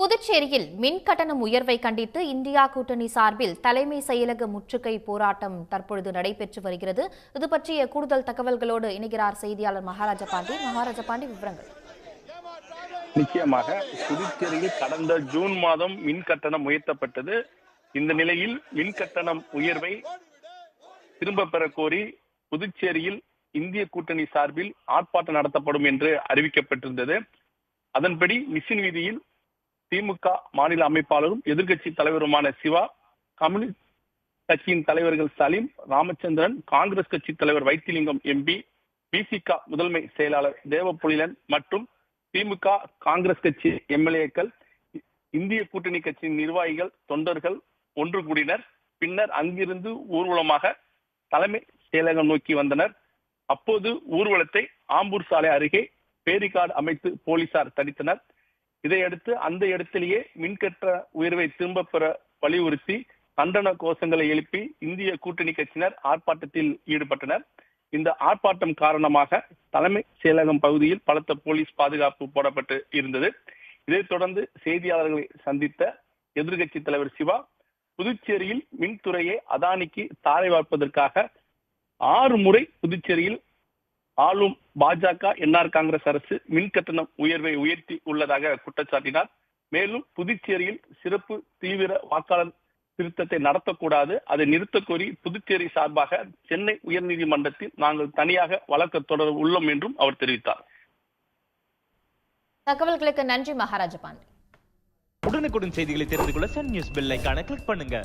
புதுச்சேரியில் மின் கட்டணம் உயர்வை கண்டித்து இந்தியா கூட்டணி சார்பில் தலைமை செயலக முற்றுகை போராட்டம் தற்பொழுது நடைபெற்று வருகிறது. இது பற்றிய கூடுதல் தகவல்களோடு இணைகிறார் செய்தியாளர் மகாராஜ பாண்டி. மகாராஜ பாண்டி விவரங்கள். நிச்சயமாக புதுச்சேரியில் கடந்த ஜூன் மாதம் மின் கட்டணம் உயர்த்தப்பட்டது. இந்த நிலையில் மின் கட்டணம் உயர்வை திரும்ப பெற கோரி புதுச்சேரியில் இந்திய கூட்டணி சார்பில் ஆர்ப்பாட்டம் நடத்தப்படும் என்று அறிவிக்கப்பட்டிருந்தது. அதன்படி மிஷின் வீதியில் திமுக மாநில அமைப்பாளரும் எதிர்க்கட்சி தலைவருமான சிவா கம்யூனிஸ்ட் கட்சியின் தலைவர்கள் சலீம் ராமச்சந்திரன் காங்கிரஸ் கட்சி தலைவர் வைத்திலிங்கம் எம்பி பிசிக முதன்மை செயலாளர் தேவபொழிலன் மற்றும் திமுக காங்கிரஸ் கட்சி எம்எல்ஏக்கள் இந்திய கூட்டணி கட்சியின் நிர்வாகிகள் தொண்டர்கள் ஒன்று கூடினர். பின்னர் அங்கிருந்து ஊர்வலமாக தலைமை செயலகம் நோக்கி வந்தனர். அப்போது ஊர்வலத்தை ஆம்பூர் சாலை அருகே பேரிகார்டு அமைத்து போலீசார் தடுத்தனர் இதையடுத்து அந்த இடத்திலேயே மின்கட்ட உயர்வை திரும்ப பெற வலியுறுத்தி கண்டன கோஷங்களை எழுப்பி இந்திய கூட்டணி கட்சியினர் ஆர்ப்பாட்டத்தில் ஈடுபட்டனர். இந்த ஆர்ப்பாட்டம் காரணமாக தலைமை செயலகம் பகுதியில் பலத்த போலீஸ் பாதுகாப்பு போடப்பட்டு இருந்தது. இதைத் தொடர்ந்து செய்தியாளர்களை சந்தித்த எதிர்க்கட்சி தலைவர் சிவா புதுச்சேரியில் மின்துறையை அதானிக்கு தாரை வார்ப்பதற்காக ஆறு முறை புதுச்சேரியில் ஆளும் பாஜக என்ஆர் காங்கிரஸ் அரசு மின் கட்டணம் உயர்வை உயர்த்தி உள்ளதாக குற்றச்சாட்டினார். மேலும் புதுச்சேரியில் சிறப்பு தீவிர வாக்காளர் திருத்தத்தை நடத்தக்கூடாது. அதை நிறுத்தக் கோரி புதுச்சேரி சார்பாக சென்னை உயர்நீதிமன்றத்தில் நாங்கள் தனியாக வழக்கு தொடர உள்ளோம் என்றும் அவர் தெரிவித்தார். தகவல்களுக்கு நன்றி மகாராஜா பாண்டி உடனுக்குடன் செய்திகளை தெரிந்து கொள்ள சன் நியூஸ் பெல் கிளிக் பண்ணுங்க.